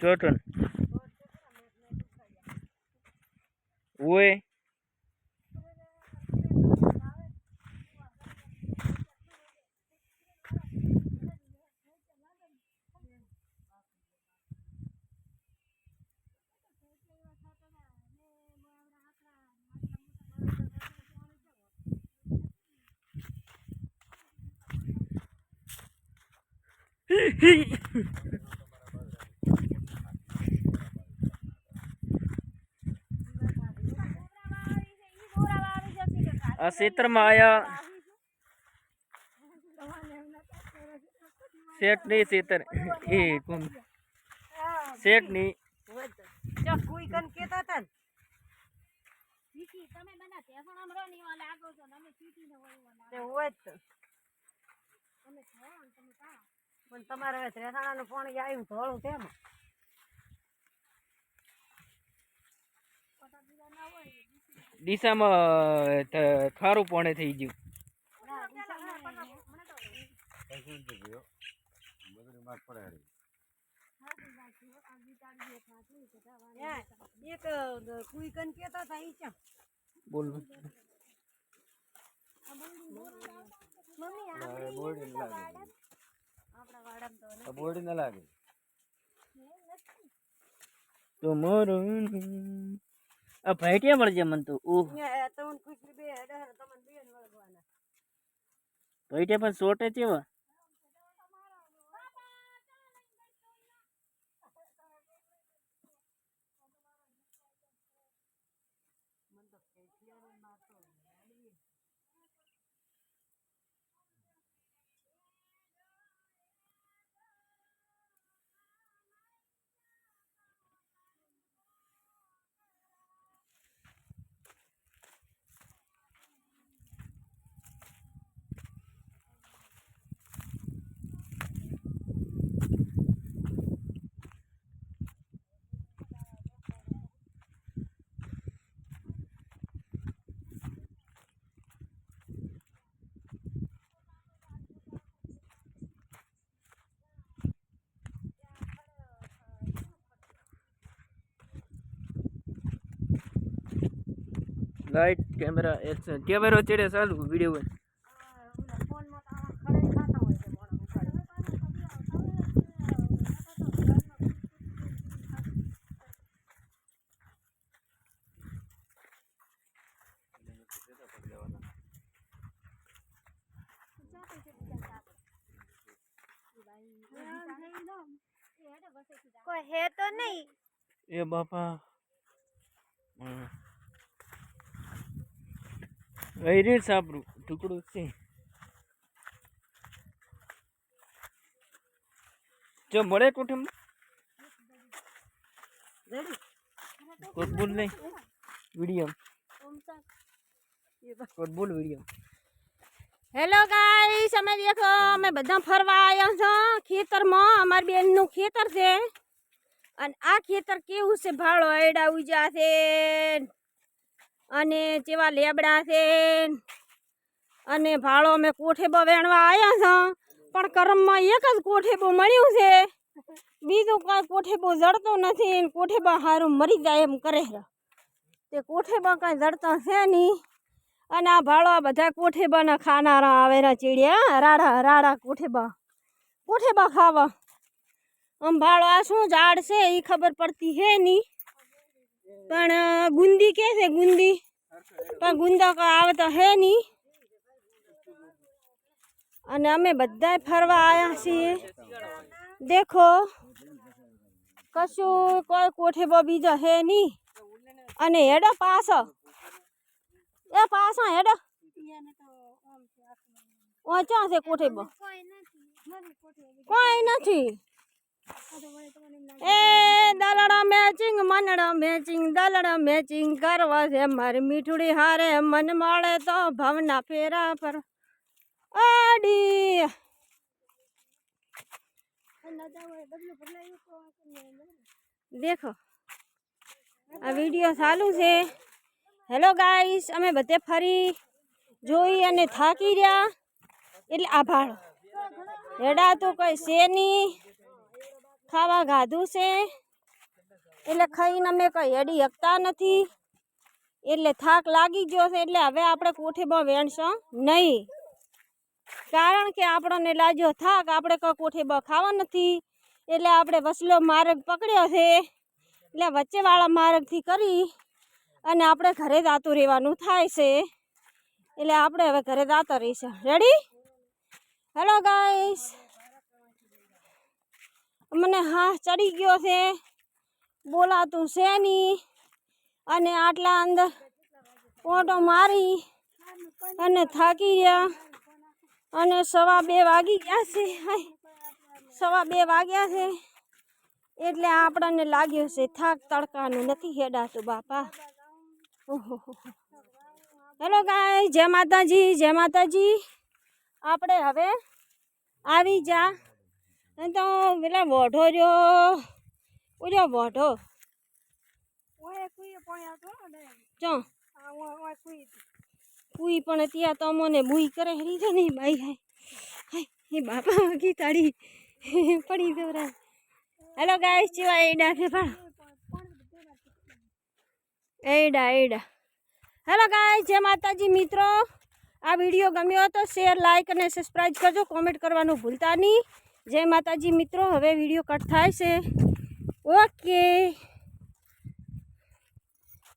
ચોટન ઓય આ ક્ષેત્રમાં આયા શેઠ નહીં ક્ષેત્ર એ કોણ? શેઠ નહીં કોઈ કન કેતા હતા ને તે હોય પણ તમારે ત્રેસાણાનું પાણી આવ્યું ધોળું તેમ દિશામાં ખારું પાણી થઈ ગયું. બોલ. બોડી ના લાગે. તો મારું આ ભાઈટિયા મળજે મન તું. વળગવાના ભાઈટિયા પણ સોટે ચેવા લાઈટ કેમેરા એક્શન કેમેરો ચડે ચાલુ વીડિયો હોય. કોઈ હે તો નહીં એ બાપા હમ. અહીં રીત સાપરું ટુકડું છે જો મળે કુટુંબ રેડી? કોઈ બોલ નહીં વીડિયો કોઈ બોલ વીડિયો હેલો ગાઈસ અમે દેખો અમે બધા ફરવા આવ્યા છો ખેતરમાં અમારી બેનનું ખેતર છે અને આ ખેતર કેવું છે ભાડો આયડા ઉજા છે અને જેવા લેબડા છે અને ભાડો અમે કોઠેબો વેણવા આવ્યા છો. પણ કરમમાં એક જ કોઠેબો મળ્યું છે. બીજું કાંઈ કોઠેબો જડતો નથી કોઠેબા હારું મરી જાય એમ કરે તે કોઠેબા કાંઈ જડતા છે નહીં. અને આ ભાળો આ બધા કોઠેબાના ખાનારા આવેલા ચીડિયા રાડા રાડા કોઠેબા. કોઠેબા ખાવા. આમ ભાડો આ શું ઝાડ છે એ ખબર પડતી હે નહીં. પણ ગુંદી કે છે ગુંદી? પણ ગુંદા આવે તો હે નહીં અને અમે બધા ફરવા આવ્યા છીએ. દેખો, કશું કોઈ કોઠેબો બીજો હે નહીં અને હેડો પાછો. એ પાછા હેડો. ઓચા છે કોઠેબો કોઈ નથી. એ દલડા મનડા મેચિંગ દલડા મેચિંગ કરવા છે. મારી મીઠુડી હારે મન મળે તો ભવના ફેરા પર. આડી. દેખો. આ વીડિયો ચાલુ છે. હેલો ગાઈસ, અમે બધે ફરી જોઈ અને થાકી રહ્યા. એટલે આભાર. હેડા તો કઈ છે નહીં. ખાવા ગાધું છે. એટલે ખાઈને અમે કંઈ હેડી શકતા નથી. એટલે થાક લાગી ગયો છે, એટલે હવે આપણે કોઠેમાં વેણશું? નહીં. કારણ કે આપણને લાગ્યો થાક, આપણે કોઈ કોઠેમાં ખાવા નથી. એટલે આપણે વસલો માર્ગ પકડ્યો છે. એટલે વચ્ચેવાળા માર્ગથી કરી અને આપણે ઘરે દાતું રહેવાનું થાય છે. એટલે આપણે હવે ઘરે દાતા રહીશું. રેડી હેલો ગાઈસ મને હા ચડી ગયો છે. બોલાતું છે નહીં. અને આટલા અંદર ઓટો મારી અને થાકી ગયા. અને સવા બે વાગી ગયા છે. સવા બે વાગ્યા છે. એટલે આપણને લાગ્યો છે થાક તડકાનું નથી હેડાતું બાપા. ઓહો હેલો ગાય, જય માતાજી જય માતાજી. આપણે હવે આવી જા. તો પેલા વોઢો રહ્યો. ઉજો વોઢો. ઓય કુઈએ પાણી આવતો ને ચો. આ ઓય કુઈ કુઈ પણ ત્યાં તો મને બુઈ કરે હરી છે ને બાઈ હાય. હે બાપા કી તાળી. પડી દોરા હેલો ગાઈસ જેવા એડા છે પણ. એડા એડા હેલો ગાઈસ જય માતાજી મિત્રો. આ વીડિયો ગમ્યો તો શેર લાઈક અને સબસ્ક્રાઈબ કરજો. કોમેન્ટ કરવાનું ભૂલતા નહીં. જય માતાજી મિત્રો. હવે વીડિયો કટ થાય છે. Okay.